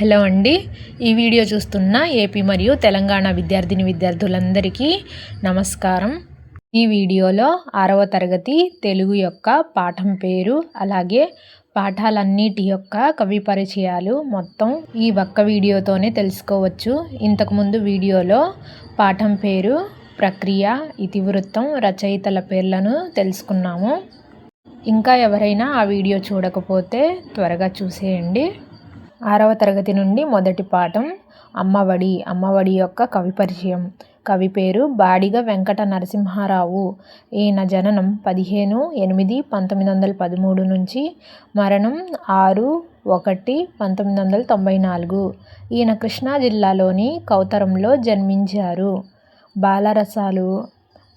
Hello అండి. ఈ video చూస్తున్న ఏపీ మరియు తెలంగాణ విద్యార్థిని విద్యార్థులందరికీ నమస్కారం. ఈ వీడియోలో ఆరవ తరగతి తెలుగు యొక్క పాఠం పేరు అలాగే పాఠాలన్నిటి యొక్క కవి పరిచయాలు మొత్తం ఈ ఒక్క వీడియోతోనే తెలుసుకోవచ్చు. ఇంతకుముందు వీడియోలో పాఠం పేరు ప్రక్రియ ఇతివృత్తం రచయితల పేర్లను తెలుసుకున్నాము. ఇంకా ఎవరైనా ఆ వీడియో చూడకపోతే త్వరగా చూసేయండి. ఆరవ తరగతి నుండి మొదటి పాఠం అమ్మఒడి అమ్మఒడి యొక్క కవి పరిచయం. కవి పేరు బాడిగ వెంకట నరసింహారావు. ఈయన జననం పదిహేను ఎనిమిది పంతొమ్మిది వందల పదమూడు నుంచి మరణం ఆరు ఒకటి పంతొమ్మిది వందల తొంభై నాలుగు. ఈయన కృష్ణా జిల్లాలోని కౌతరంలో జన్మించారు. బాలరసాలు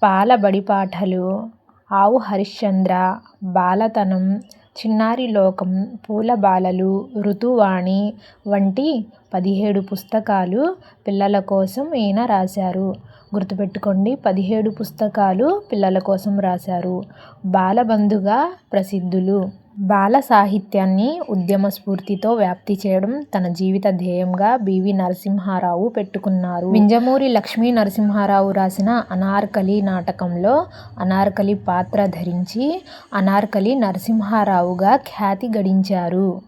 పాల బడిపాఠలు ఆవు హరిశ్చంద్ర బాలతనం చిన్నారి లోకం పూల బాలలు ఋతువాణి వంటి పదిహేడు పుస్తకాలు పిల్లల కోసం ఈయన రాశారు. గుర్తుపెట్టుకోండి పదిహేడు పుస్తకాలు పిల్లల కోసం రాశారు. బాలబంధుగా ప్రసిద్ధులు బాల సాహిత్యాన్ని ఉద్యమ స్ఫూర్తితో వ్యాప్తి చేయడం తన జీవిత ధ్యేయంగా బివి నరసింహారావు పెట్టుకున్నారు. వింజమూరి లక్ష్మీ నరసింహారావు రాసిన అనార్కలి నాటకంలో అనార్కలి పాత్ర ధరించి అనార్కలి నరసింహారావుగా ఖ్యాతి గడించారు.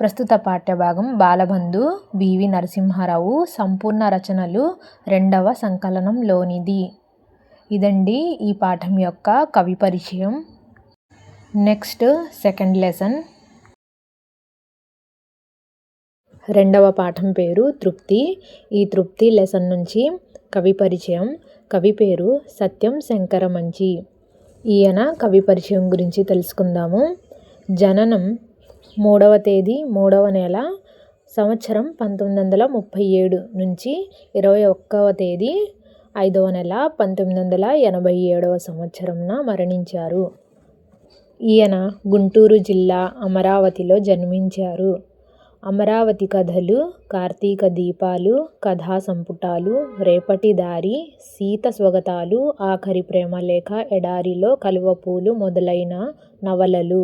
ప్రస్తుత పాఠ్యభాగం బాలబంధు బివి నరసింహారావు సంపూర్ణ రచనలు రెండవ సంకలనంలోనిది. ఇదండి ఈ పాఠం యొక్క కవి పరిచయం. Next second lesson. రెండవ పాఠం పేరు తృప్తి. ఈ తృప్తి లెసన్ నుంచి కవి పరిచయం. కవి పేరు సత్యం శంకర మంచి ఈయన కవి పరిచయం గురించి తెలుసుకుందాము. జననం మూడవ తేదీ మూడవ నెల సంవత్సరం పంతొమ్మిది వందల ముప్పై ఏడు నుంచి ఇరవై ఒక్కవ తేదీ ఐదవ నెల పంతొమ్మిది వందల ఎనభై ఏడవ సంవత్సరంన మరణించారు. ఈయన గుంటూరు జిల్లా అమరావతిలో జన్మించారు. అమరావతి కథలు కార్తీక దీపాలు కథా సంపుటాలు రేపటి దారి సీత స్వగతాలు ఆఖరి ప్రేమలేఖ ఎడారిలో కలువపూలు మొదలైన నవలలు.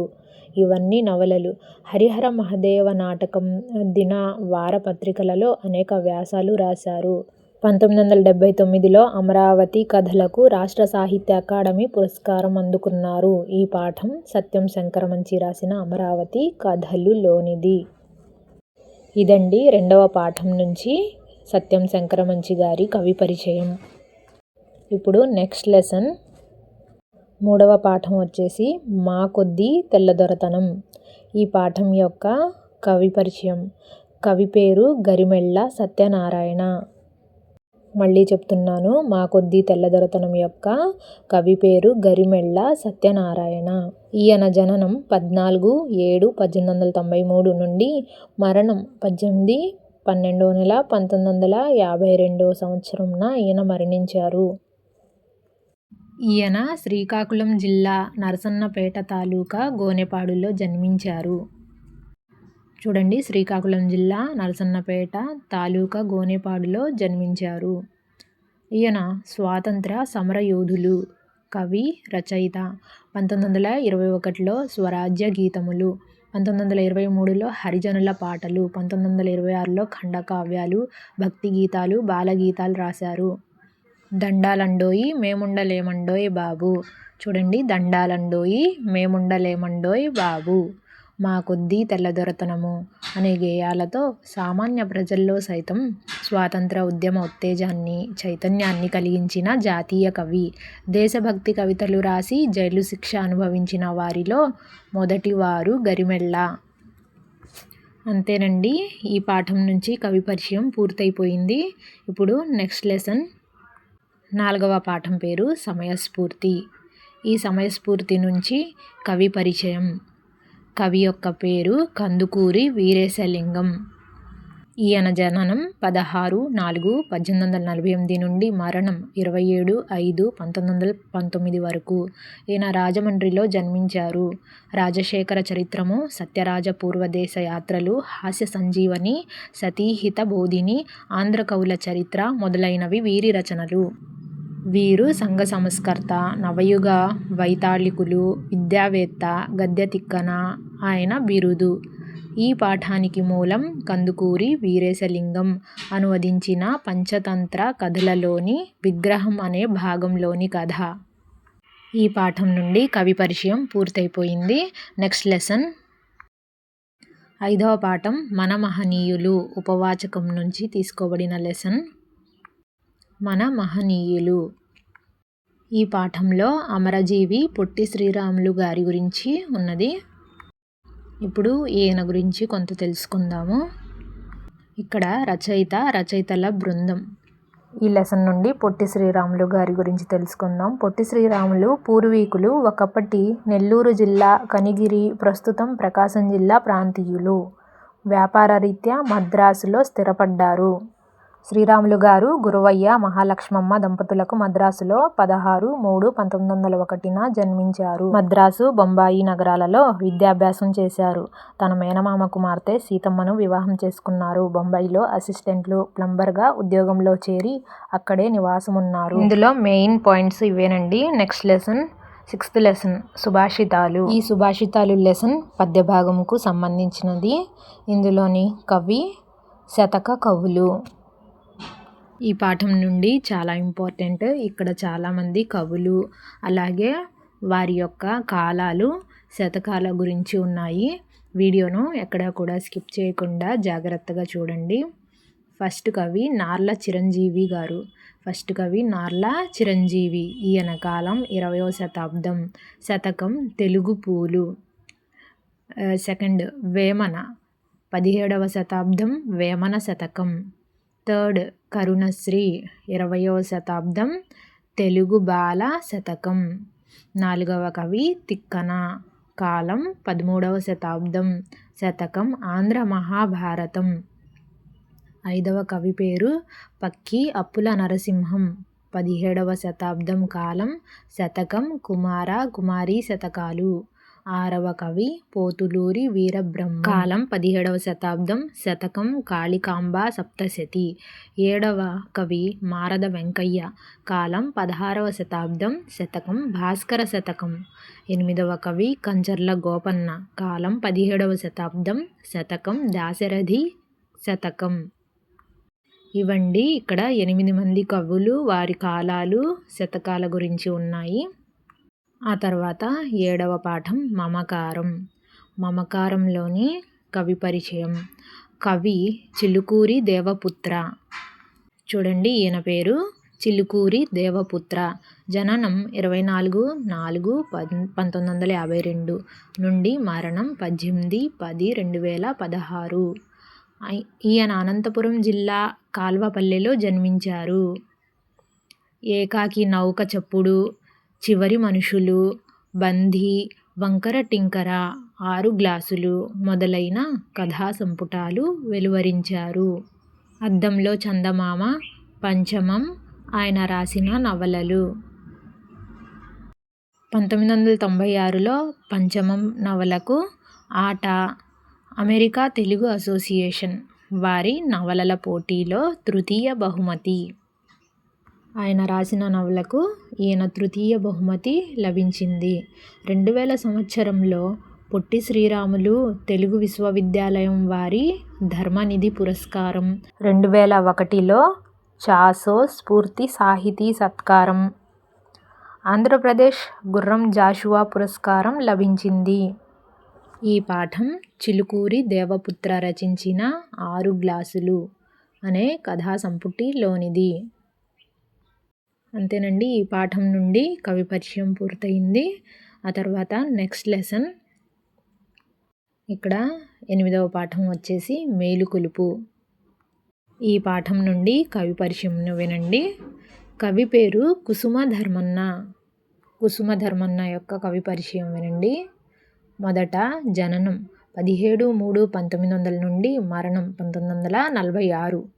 ఇవన్నీ నవలలు. హరిహర మహదేవ నాటకం దిన వారపత్రికలలో అనేక వ్యాసాలు రాశారు. పంతొమ్మిది వందల డెబ్భై తొమ్మిదిలో అమరావతి కథలకు రాష్ట్ర సాహిత్య అకాడమీ పురస్కారం అందుకున్నారు. ఈ పాఠం సత్యం శంకరమంచి రాసిన అమరావతి కథలులోనిది ఇదండి రెండవ పాఠం నుంచి సత్యం శంకరమంచి గారి కవి పరిచయం. ఇప్పుడు నెక్స్ట్ లెసన్. మూడవ పాఠం వచ్చేసి మా కొద్దీ తెల్లదొరతనం ఈ పాఠం యొక్క కవి పరిచయం. కవి పేరు గరిమెళ్ళ సత్యనారాయణ. మళ్ళీ చెప్తున్నాను. మా కొద్దీ తెల్లదొరతనం యొక్క కవి పేరు గరిమెళ్ళ సత్యనారాయణ. ఈయన జననం పద్నాలుగు ఏడు పద్దెనిమిది వందల తొంభై మూడు నుండి మరణం పద్దెనిమిది పన్నెండవ నెల పంతొమ్మిది వందల యాభై రెండవ సంవత్సరంన ఈయన మరణించారు. ఈయన శ్రీకాకుళం జిల్లా నరసన్నపేట తాలూకా గోనెపాడులో జన్మించారు. చూడండి శ్రీకాకుళం జిల్లా నరసన్నపేట తాలూకా గోనేపాడులో జన్మించారు. ఈయన స్వాతంత్ర సమరయోధులు కవి రచయిత. పంతొమ్మిది వందల ఇరవై ఒకటిలో స్వరాజ్య గీతములు పంతొమ్మిది వందల ఇరవై మూడులో హరిజనుల పాటలు పంతొమ్మిది వందల ఇరవై ఆరులో ఖండకావ్యాలు భక్తి గీతాలు బాలగీతాలు రాశారు. దండాలండోయి మేముండలేమండోయ్ బాబు. చూడండి దండాలండోయి మేముండలేమండోయ్ బాబు. మా కొద్దీ తెల్లదొరతనము అనే గేయాలతో సామాన్య ప్రజల్లో సైతం స్వాతంత్ర ఉద్యమ ఉత్తేజాన్ని చైతన్యాన్ని కలిగించిన జాతీయ కవి దేశభక్తి కవితలు రాసి జైలు శిక్ష అనుభవించిన వారిలో మొదటివారు గరిమెళ్ళ. అంతేనండి ఈ పాఠం నుంచి కవి పరిచయం పూర్తయిపోయింది. ఇప్పుడు నెక్స్ట్ లెసన్. నాలుగవ పాఠం పేరు సమయస్ఫూర్తి. ఈ సమయస్ఫూర్తి నుంచి కవి పరిచయం. కవి యొక్క పేరు కందుకూరి వీరేశలింగం. ఈయన జననం పదహారు నాలుగు పద్దెనిమిది వందల నలభై ఎనిమిది నుండి మరణం ఇరవై ఏడు ఐదు పంతొమ్మిది వందల పంతొమ్మిది వరకు. ఈయన రాజమండ్రిలో జన్మించారు. రాజశేఖర చరిత్రము సత్యరాజ పూర్వదేశ యాత్రలు హాస్య సంజీవని సతీహిత బోధిని ఆంధ్ర కవుల చరిత్ర మొదలైనవి వీరి రచనలు. వీరు సంఘ సంస్కర్త నవయుగ వైతాళికులు విద్యావేత్త గద్య తిక్కన ఆయన బిరుదు. ఈ పాఠానికి మూలం కందుకూరి వీరేశలింగం అనువదించిన పంచతంత్ర కథలలోని విగ్రహం అనే భాగంలోని కథ. ఈ పాఠం నుండి కవి పరిచయం పూర్తయిపోయింది. Next lesson. ఐదవ పాఠం మన మహనీయులు ఉపవాచకం నుంచి తీసుకోబడిన లెసన్. మన మహనీయులు. ఈ పాఠంలో అమరజీవి పొట్టి శ్రీరాములు గారి గురించి ఉన్నది. ఇప్పుడు ఈయన గురించి కొంత తెలుసుకుందాము. ఇక్కడ రచయిత రచయితల బృందం. ఈ లెసన్ నుండి పొట్టి శ్రీరాములు గారి గురించి తెలుసుకుందాం. పొట్టి శ్రీరాములు పూర్వీకులు ఒకప్పటి నెల్లూరు జిల్లా కనిగిరి ప్రస్తుతం ప్రకాశం జిల్లా ప్రాంతీయులు. వ్యాపార రీత్యా మద్రాసులో స్థిరపడ్డారు. శ్రీరాములు గారు గురువయ్య మహాలక్ష్మమ్మ దంపతులకు మద్రాసులో పదహారు మూడు పంతొమ్మిది వందల ఒకటిన జన్మించారు. మద్రాసు బొంబాయి నగరాలలో విద్యాభ్యాసం చేశారు. తన మేనమామ కుమార్తె సీతమ్మను వివాహం చేసుకున్నారు. బొంబాయిలో అసిస్టెంట్లు ప్లంబర్గా ఉద్యోగంలో చేరి అక్కడే నివాసం ఉన్నారు ఇందులో మెయిన్ పాయింట్స్ ఇవేనండి. నెక్స్ట్ లెసన్ సిక్స్త్ లెసన్ సుభాషితాలు. ఈ సుభాషితాలు లెసన్ పద్య భాగంకు సంబంధించినది. ఇందులోని కవి శతక కవులు. ఈ పాఠం నుండి చాలా ఇంపార్టెంట్. ఇక్కడ చాలామంది కవులు అలాగే వారి యొక్క కాలాలు శతకాల గురించి ఉన్నాయి. వీడియోను ఎక్కడ కూడా స్కిప్ చేయకుండా జాగ్రత్తగా చూడండి. ఫస్ట్ కవి నార్ల చిరంజీవి గారు. ఫస్ట్ కవి నార్ల చిరంజీవి. ఈయన కాలం ఇరవయో శతాబ్దం. శతకం తెలుగు పూలు. సెకండ్ వేమన. పదిహేడవ శతాబ్దం వేమన శతకం. థర్డ్ కరుణశ్రీ ఇరవయవ శతాబ్దం తెలుగు బాల శతకం. నాలుగవ కవి తిక్కన. కాలం పదమూడవ శతాబ్దం శతకం ఆంధ్ర మహాభారతం. ఐదవ కవి పేరు పక్కి అప్పుల నరసింహం. పదిహేడవ శతాబ్దం కాలం శతకం కుమార కుమారి శతకాలు. ఆరవ కవి పోతులూరి వీరబ్రహ్మ. కాలం పదిహేడవ శతాబ్దం శతకం కాళికాంబ సప్తశతి. ఏడవ కవి మారద వెంకయ్య. కాలం పదహారవ శతాబ్దం శతకం భాస్కర శతకం. ఎనిమిదవ కవి కంచర్ల గోపన్న. కాలం పదిహేడవ శతాబ్దం శతకం దాశరథి శతకం. ఇవండి ఇక్కడ ఎనిమిది మంది కవులు వారి కాలాలు శతకాల గురించి ఉన్నాయి. ఆ తర్వాత ఏడవ పాఠం మమకారం. మమకారంలోని కవి పరిచయం. కవి చిలుకూరి దేవపుత్ర. చూడండి ఈయన పేరు చిలుకూరి దేవపుత్ర. జననం ఇరవై నాలుగు నాలుగు పంతొమ్మిది వందల యాభై రెండు నుండి మరణం పద్దెనిమిది పది రెండు వేల పదహారు. ఈయన అనంతపురం జిల్లా కాల్వపల్లెలో జన్మించారు. ఏకాకి నౌక చప్పుడు చివరి మనుషులు బంధీ వంకర టింకర ఆరు గ్లాసులు మొదలైన కథా సంపుటాలు వెలువరించారు. అద్దంలో చందమామ పంచమం ఆయన రాసిన నవలలు. పంతొమ్మిది వందల తొంభై ఆరులో పంచమం నవలకు ఆట అమెరికా తెలుగు అసోసియేషన్ వారి నవలల పోటీలో తృతీయ బహుమతి. ఆయన రాసిన నవలకు ఈయన తృతీయ బహుమతి లభించింది. రెండు వేల సంవత్సరంలో పొట్టి శ్రీరాములు తెలుగు విశ్వవిద్యాలయం వారి ధర్మనిధి పురస్కారం. రెండు వేల ఒకటిలో చాసో స్ఫూర్తి సాహితీ సత్కారం. ఆంధ్రప్రదేశ్ గుర్రం జాషువా పురస్కారం లభించింది. ఈ పాఠం చిలుకూరి దేవపుత్ర రచించిన ఆరు గ్లాసులు అనే కథా సంపుటిలోనిది. అంతేనండి ఈ పాఠం నుండి కవి పరిచయం పూర్తయింది. ఆ తర్వాత నెక్స్ట్ లెసన్. ఇక్కడ ఎనిమిదవ పాఠం వచ్చేసి మేలుకొలుపు ఈ పాఠం నుండి కవి పరిచయం వినండి కవి పేరు కుసుమ ధర్మన్న కుసుమ ధర్మన్న యొక్క కవి పరిచయం వినండి. మొదట జననం పదిహేడు మూడు పంతొమ్మిది వందల నుండి మరణం పంతొమ్మిది వందల నలభై ఆరు.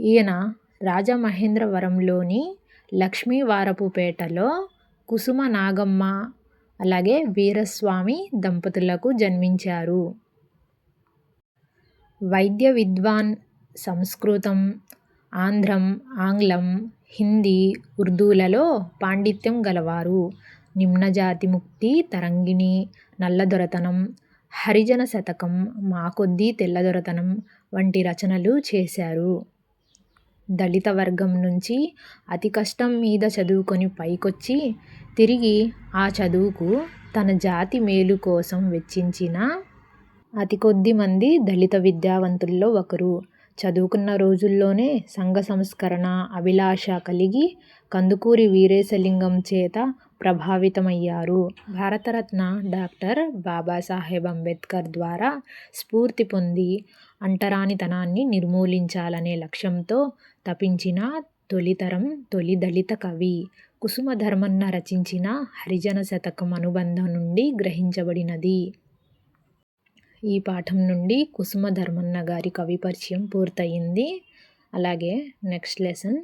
ఈయన రాజమహేంద్రవరంలోని లక్ష్మీవారపుపేటలో కుసుమ నాగమ్మ అలాగే వీరస్వామి దంపతులకు జన్మించారు. వైద్య విద్వాన్ సంస్కృతం ఆంధ్రం ఆంగ్లం హిందీ ఉర్దూలలో పాండిత్యం గలవారు. నిమ్నజాతి ముక్తి తరంగిణి నల్లదొరతనం హరిజన శతకం మాకొద్దీ తెల్లదొరతనం వంటి రచనలు చేశారు. దళిత వర్గం నుంచి అతి కష్టం మీద చదువుకొని పైకొచ్చి తిరిగి ఆ చదువుకు తన జాతి మేలు కోసం వెచ్చించిన అతి కొద్ది మంది దళిత విద్యావంతుల్లో ఒకరు. చదువుకున్న రోజుల్లోనే సంఘ సంస్కరణ అభిలాష కలిగి కందుకూరి వీరేశలింగం చేత ప్రభావితమయ్యారు. భారతరత్న డాక్టర్ బాబాసాహెబ్ అంబేద్కర్ ద్వారా స్ఫూర్తి పొంది అంటరానితనాన్ని నిర్మూలించాలనే లక్ష్యంతో తపించిన తొలితరం తొలి దళిత కవి కుసుమధర్మన్న రచించిన హరిజన శతకం అనుబంధం నుండి గ్రహించబడినది. ఈ పాఠం నుండి కుసుమధర్మన్న గారి కవి పరిచయం పూర్తయింది. అలాగే నెక్స్ట్ లెసన్.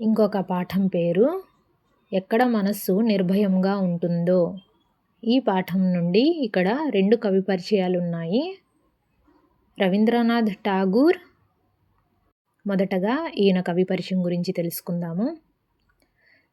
ఇంకొక పాఠం పేరు ఎక్కడ మనస్సు నిర్భయంగా ఉంటుందో. ఈ పాఠం నుండి ఇక్కడ రెండు కవి పరిచయాలు ఉన్నాయి రవీంద్రనాథ్ ఠాగూర్. మొదటగా ఈయన కవి పరిచయం గురించి తెలుసుకుందాము.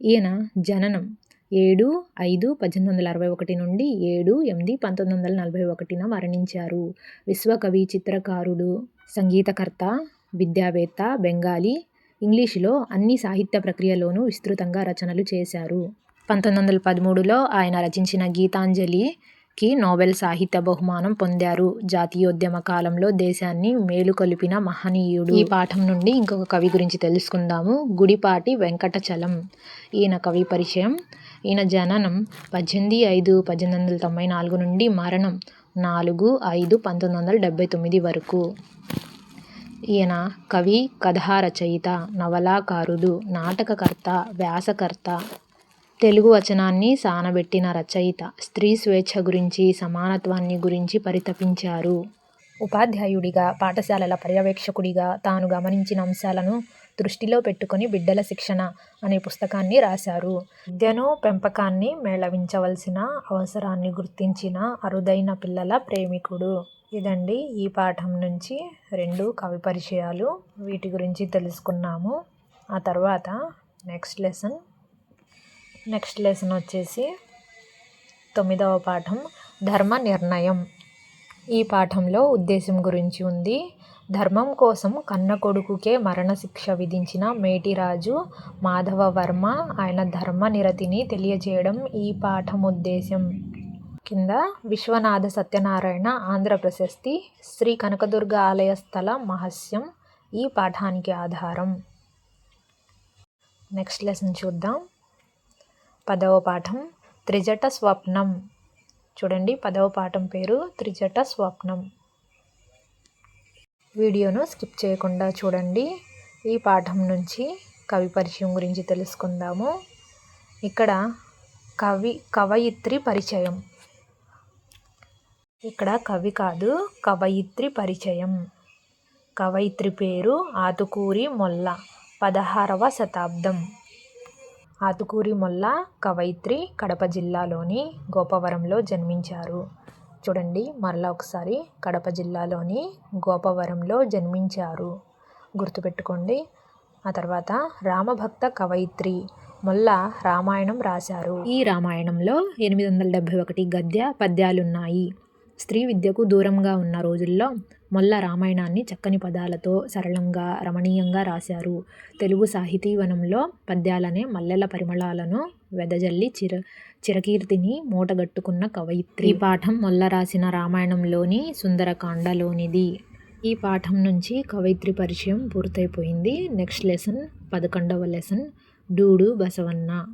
ఈయన జననం ఏడు ఐదు పద్దెనిమిది వందల అరవై ఒకటి నుండి ఏడు ఎనిమిది పంతొమ్మిది వందల నలభై ఒకటిన మరణించారు. విశ్వకవి చిత్రకారుడు సంగీతకర్త విద్యావేత్త బెంగాలీ ఇంగ్లీషులో అన్ని సాహిత్య ప్రక్రియలోనూ విస్తృతంగా రచనలు చేశారు. పంతొమ్మిది వందల పదమూడులో ఆయన రచించిన గీతాంజలికి నోబెల్ సాహిత్య బహుమానం పొందారు. జాతీయోద్యమ కాలంలో దేశాన్ని మేలుకొలిపిన మహనీయుడు. ఈ పాఠం నుండి ఇంకొక కవి గురించి తెలుసుకుందాము. గుడిపాటి వెంకటచలం. ఈయన కవి పరిచయం. ఈయన జననం పద్దెనిమిది ఐదు పద్దెనిమిది వందల తొంభై నాలుగు నుండి మరణం నాలుగు ఐదు పంతొమ్మిది వందల డెబ్భై తొమ్మిది వరకు. ఈయన కవి కథారచయిత నవలాకారుడు నాటకకర్త వ్యాసకర్త. తెలుగు వచనాన్ని సానబెట్టిన రచయిత స్త్రీ స్వేచ్ఛ గురించి సమానత్వాన్ని గురించి పరితపించారు. ఉపాధ్యాయుడిగా పాఠశాలల పర్యవేక్షకుడిగా తాను గమనించిన అంశాలను దృష్టిలో పెట్టుకుని బిడ్డల శిక్షణ అనే పుస్తకాన్ని రాశారు. విద్యను పెంపకాన్ని మేళవించవలసిన అవసరాన్ని గుర్తించిన అరుదైన పిల్లల ప్రేమికుడు. ఇదండి ఈ పాఠం నుంచి రెండు కవి పరిచయాలు. వీటి గురించి తెలుసుకున్నాము. ఆ తర్వాత నెక్స్ట్ లెసన్. నెక్స్ట్ లెసన్ వచ్చేసి తొమ్మిదవ పాఠం ధర్మ నిర్ణయం. ఈ పాఠంలో ఉద్దేశం గురించి ఉంది. ధర్మం కోసం కన్న కొడుకుకే మరణశిక్ష విధించిన మేటిరాజు మాధవవర్మ ఆయన ధర్మ నిరతిని తెలియజేయడం ఈ పాఠం ఉద్దేశం కింద విశ్వనాథ సత్యనారాయణ ఆంధ్ర ప్రశస్తి శ్రీ కనకదుర్గ ఆలయ స్థల మహస్యం ఈ పాఠానికి ఆధారం. నెక్స్ట్ లెసన్ చూద్దాం. పదవ పాఠం త్రిజట స్వప్నం. చూడండి పదవ పాఠం పేరు త్రిజట స్వప్నం. వీడియోను స్కిప్ చేయకుండా చూడండి. ఈ పాఠం నుంచి కవి పరిచయం గురించి తెలుసుకుందాము. ఇక్కడ కవి కవయిత్రి పరిచయం. ఇక్కడ కవి కాదు కవయిత్రి పరిచయం. కవయిత్రి పేరు ఆతుకూరి మొల్ల పదహారవ శతాబ్దం. ఆతుకూరి మొల్ల కవయిత్రి కడప జిల్లాలోని గోపవరంలో జన్మించారు. చూడండి మరలా ఒకసారి కడప జిల్లాలోని గోపవరంలో జన్మించారు. గుర్తుపెట్టుకోండి ఆ తర్వాత రామభక్త కవయిత్రి మొల్ల రామాయణం రాశారు. ఈ రామాయణంలో ఎనిమిది వందల డెబ్భై ఒకటి గద్య పద్యాలున్నాయి. స్త్రీ విద్యకు దూరంగా ఉన్న రోజుల్లో మొల్ల రామాయణాన్ని చక్కని పదాలతో సరళంగా రమణీయంగా రాశారు. తెలుగు సాహితీవనంలో పద్యాలనే మల్లెల పరిమళాలను వెదజల్లి చిర చిరకీర్తిని మూటగట్టుకున్న కవయిత్రి. ఈ పాఠం మొల్ల రాసిన రామాయణంలోని సుందరకాండలోనిది. ఈ పాఠం నుంచి కవయిత్రి పరిచయం పూర్తయిపోయింది. నెక్స్ట్ లెసన్ పదకొండవ లెసన్ డూడు బసవన్న.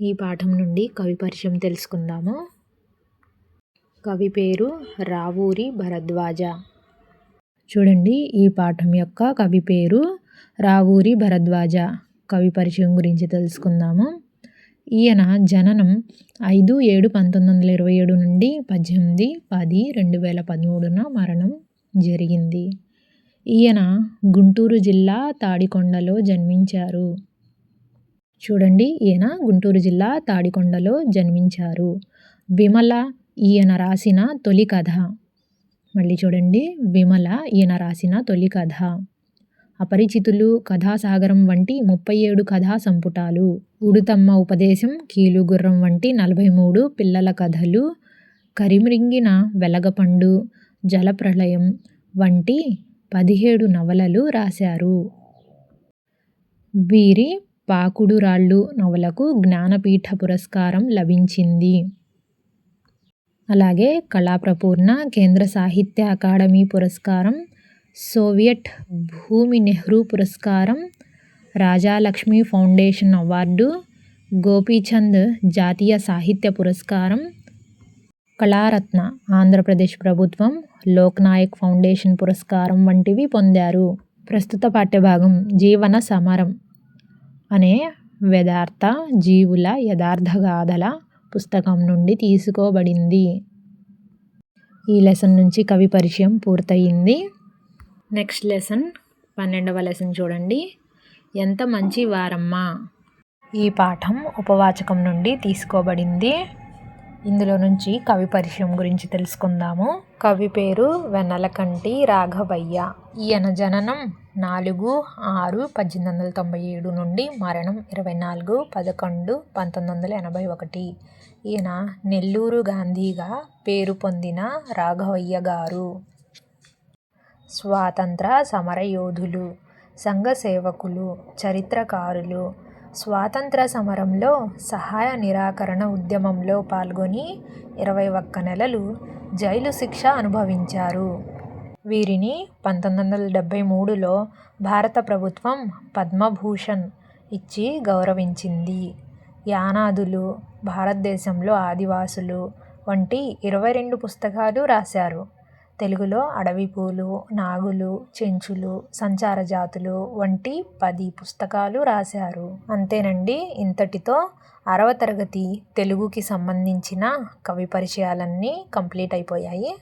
ఈ పాఠం నుండి కవి పరిచయం తెలుసుకుందాము. కవి పేరు రావూరి భరద్వాజ. చూడండి ఈ పాఠం యొక్క కవి పేరు రావూరి భరద్వాజ. కవి పరిచయం గురించి తెలుసుకుందాము. ఈయన జననం ఐదు ఏడు పంతొమ్మిది వందల ఇరవై ఏడు నుండి పద్దెనిమిది పది రెండు వేల పదమూడున మరణం జరిగింది. ఈయన గుంటూరు జిల్లా తాడికొండలో జన్మించారు. చూడండి ఈయన గుంటూరు జిల్లా తాడికొండలో జన్మించారు. విమల ఈయన రాసిన తొలి కథ. మళ్ళీ చూడండి విమల ఈయన రాసిన తొలి కథ. అపరిచితులు కథాసాగరం వంటి ముప్పై ఏడు కథా సంపుటాలు. ఉడుతమ్మ ఉపదేశం కీలుగుర్రం వంటి నలభై మూడు పిల్లల కథలు కరిమ్రింగిన వెలగపండు జలప్రళయం వంటి పదిహేడు నవలలు రాశారు. వీరి పాకుడురాళ్ళు నవలకు జ్ఞానపీఠ పురస్కారం లభించింది. అలాగే కళాప్రపూర్ణ కేంద్ర సాహిత్య అకాడమీ పురస్కారం సోవియట్ భూమి నెహ్రూ పురస్కారం రాజాలక్ష్మి ఫౌండేషన్ అవార్డు గోపీచంద్ జాతీయ సాహిత్య పురస్కారం కళారత్న ఆంధ్రప్రదేశ్ ప్రభుత్వం లోక్నాయక్ ఫౌండేషన్ పురస్కారం వంటివి పొందారు. ప్రస్తుత పాఠ్యభాగం జీవన సమరం అనే యథార్థ జీవుల యథార్థగాథల పుస్తకం నుండి తీసుకోబడింది. ఈ లెసన్ నుంచి కవి పరిచయం పూర్తయింది. నెక్స్ట్ లెసన్ పన్నెండవ లెసన్ చూడండి. ఎంత మంచి వారమ్మా ఈ పాఠం ఉపవాచకం నుండి తీసుకోబడింది. ఇందులో నుంచి కవి పరిచయం గురించి తెలుసుకుందాము. కవి పేరు వెన్నెలకంటి రాఘవయ్య. ఈయన జననం నాలుగు ఆరు పద్దెనిమిది వందల తొంభై ఏడు నుండి మరణం ఇరవై నాలుగు పదకొండు పంతొమ్మిది వందల ఎనభై ఒకటి. ఈయన నెల్లూరు గాంధీగా పేరు పొందిన రాఘవయ్య గారు. స్వాతంత్ర సమరయోధులు. సంఘ సేవకులు చరిత్రకారులు స్వాతంత్ర సమరంలో సహాయ నిరాకరణ ఉద్యమంలో పాల్గొని ఇరవై ఒక్క నెలలు జైలు శిక్ష అనుభవించారు. వీరిని పంతొమ్మిది వందల డెబ్భై మూడులో భారత ప్రభుత్వం పద్మభూషణ్ ఇచ్చి గౌరవించింది. యానాదులు భారతదేశంలో ఆదివాసులు వంటి ఇరవై రెండు పుస్తకాలు రాశారు. తెలుగులో అడవి పూలు నాగులు చెంచులు సంచార జాతులు వంటి పది పుస్తకాలు రాశారు. అంతేనండి ఇంతటితో అరవ తరగతి తెలుగుకి సంబంధించిన కవి పరిచయాలన్నీ కంప్లీట్ అయిపోయాయి.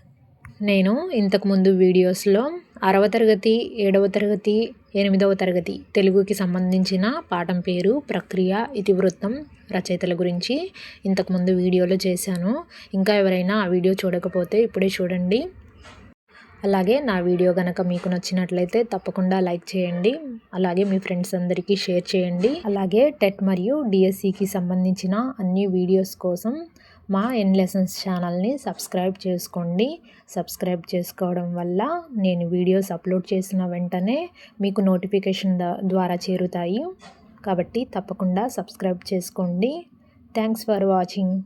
నేను ఇంతకుముందు వీడియోస్లో ఆరవ తరగతి ఏడవ తరగతి ఎనిమిదవ తరగతి తెలుగుకి సంబంధించిన పాఠం పేరు ప్రక్రియ ఇతివృత్తం రచయితల గురించి ఇంతకుముందు వీడియోలో చేశాను. ఇంకా ఎవరైనా ఆ వీడియో చూడకపోతే ఇప్పుడే చూడండి. అలాగే నా వీడియో కనుక మీకు నచ్చినట్లయితే తప్పకుండా లైక్ చేయండి. అలాగే మీ ఫ్రెండ్స్ అందరికీ షేర్ చేయండి. అలాగే టెట్ మరియు డిఎస్సికి సంబంధించిన అన్ని వీడియోస్ కోసం మా ఎన్ లెసన్స్ ఛానల్ని సబ్స్క్రైబ్ చేసుకోండి. సబ్స్క్రైబ్ చేసుకోవడం వల్ల నేను వీడియోస్ అప్లోడ్ చేసిన వెంటనే మీకు నోటిఫికేషన్ ద్వారా చేరుతాయి. కాబట్టి తప్పకుండా సబ్స్క్రైబ్ చేసుకోండి. Thanks for watching.